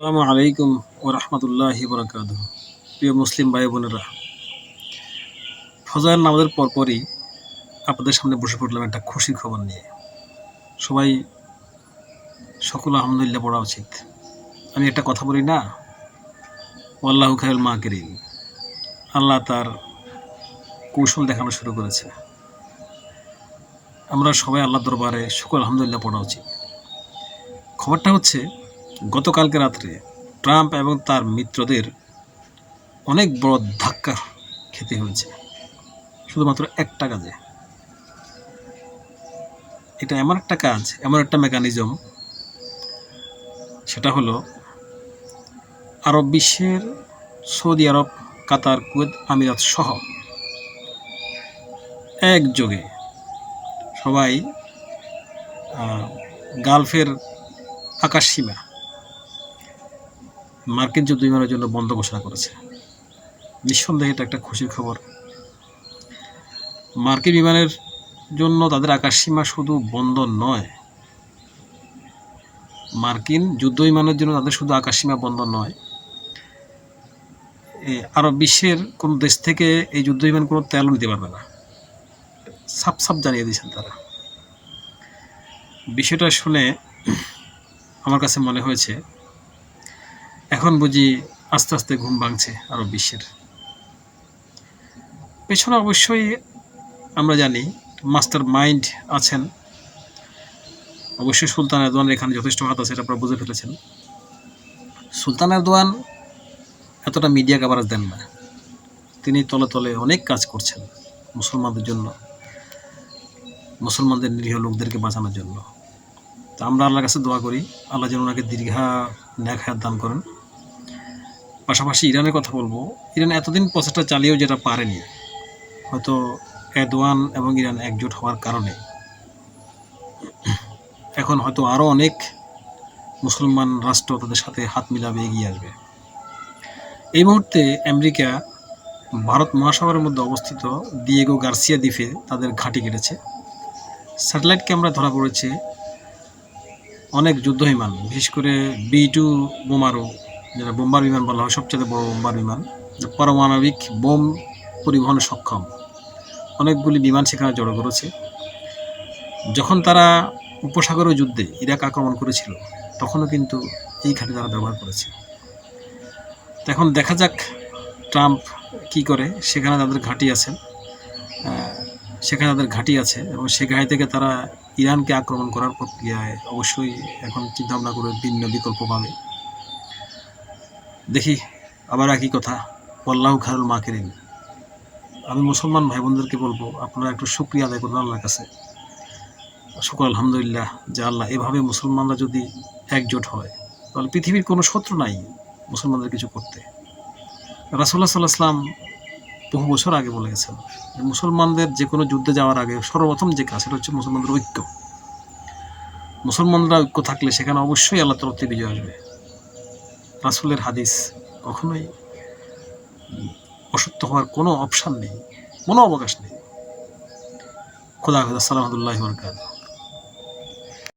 আসসালামু আলাইকুম ও রহমতুল্লাহি বরকাত প্রিয় মুসলিম ভাই বোনেরা ফজর নামাজের পরপরই আপনাদের সামনে বসে পড়লাম একটা খুশির খবর নিয়ে। সবাই সকল আলহামদুলিল্লাহ পড়া উচিত। আমি একটা কথা বলি না? আল্লাহ খায়ুল মা করিম আল্লাহ তার কৌশল দেখানো শুরু করেছে। আমরা সবাই আল্লাহ দরবারে সকল আলহামদুলিল্লাহ পড়া উচিত। খবরটা হচ্ছে গতকালকে রাত্রে ট্রাম্প এবং তার মিত্রদের অনেক বড় ধাক্কা খেতে হয়েছে। শুধুমাত্র একটা কাজে। এটা এমন একটা কাজ, এমন একটা মেকানিজম সেটা হলো আরব বিশ্বের সৌদি আরব, কাতার, কুয়েত, আমিরাত সহ একযোগে সবাই গালফের আকাশ সীমা মার্কিন যুদ্ধ বিমানের জন্য বন্ধ ঘোষণা করেছে। নিঃসন্দেহে এটা একটা খুশির খবর। মার্কিন বিমানের জন্য তাদের আকাশসীমা শুধু বন্ধ নয় মার্কিন যুদ্ধ বিমানের জন্য তাদের শুধু আকাশসীমা বন্ধ নয় এ, আরব বিশ্বের কোন দেশ থেকে এই যুদ্ধ বিমান কোনো তেলও নিতে পারবে না। সাপ সাপ জানিয়ে দিয়েছেন তারা। বিষয়টা শুনে আমার কাছে মনে হয়েছে এখন বুঝি আস্তে আস্তে ঘুম ভাঙছে আরব বিশ্বের। পেছনে অবশ্যই আমরা জানি মাস্টার মাইন্ড আছেন। অবশ্যই সুলতান এরদোয়ানের এখানে যথেষ্ট হাত আছে, এটা আপনারা বুঝে ফেলেছেন। সুলতান এরদোয়ান এতটা মিডিয়া কাভারেজ দেন না। তিনি তলে তলে অনেক কাজ করছেন মুসলমানদের জন্য, মুসলমানদের নিরীহ লোকদেরকে বাঁচানোর জন্য। তো আমরা আল্লাহর কাছে দোয়া করি, আল্লাহ যেন ওনাকে দীর্ঘা ন্যাক হায়াত দান করেন। পাশাপাশি ইরানের কথা বলব, ইরান এতদিন প্রচেষ্টা চালিয়েও যেটা পারেনি, হয়তো এদওয়ান এবং ইরান একজোট হওয়ার কারণে। এখন হয়তো আরও অনেক মুসলমান রাষ্ট্র তাদের সাথে হাত মিলাবে, এগিয়ে আসবে। এই মুহূর্তে আমেরিকা, ভারত মহাসাগরের মধ্যে অবস্থিত দিয়েগো গার্সিয়া দ্বীপে তাদের ঘাঁটি কেটেছে। স্যাটেলাইট ক্যামেরা ধরা পড়েছে অনেক যুদ্ধ বিশেষ করে বি টু বোমারু যেটা বোম্বার বিমান বলা হয়, সবচেয়ে বড় বোম্বার বিমান পারমাণবিক বোম পরিবহনে সক্ষম। অনেকগুলি বিমান সেখানে জড়ো করেছে। যখন তারা উপসাগরীয় যুদ্ধে ইরাক আক্রমণ করেছিল, তখনও কিন্তু এই ঘাঁটি তারা ব্যবহার করেছে। এখন দেখা যাক ট্রাম্প কি করে। সেখানে তাদের ঘাঁটি আছে। সেখানে তাদের ঘাঁটি আছে এবং সে ঘাঁটি থেকে তারা ইরানকে আক্রমণ করার প্রক্রিয়ায় অবশ্যই এখন চিন্তাভাবনা করে ভিন্ন বিকল্প পাবে। দেখি আবার একই কথা। পল্লাহ খারুল মাকেরিন। আমি মুসলমান ভাই বোনদেরকে বলব, আপনারা একটু শুক্রিয়া আদায় করবেন আল্লাহর কাছে। শুক্র আলহামদুলিল্লাহ যে আল্লাহ এভাবে মুসলমানরা যদি একজোট হয়, তাহলে পৃথিবীর কোনো শত্রু নাই মুসলমানদের কিছু করতে। রাসুল্লাহ সাল্লাহ আসলাম বহু বছর আগে বলে গেছেন মুসলমানদের যে কোনো যুদ্ধে যাওয়ার আগে সর্বপ্রথম যে কাজ, সেটা হচ্ছে মুসলমানদের ঐক্য। মুসলমানরা ঐক্য থাকলে সেখানে অবশ্যই আল্লাহ তরফ থেকে বিজয় আসবে। রাসুলের হাদিস কখনোই অসুস্থ হওয়ার কোনো অপশান নেই, কোনো অবকাশ নেই। খোদা খোদা সালামদুল্লাহ বরকাত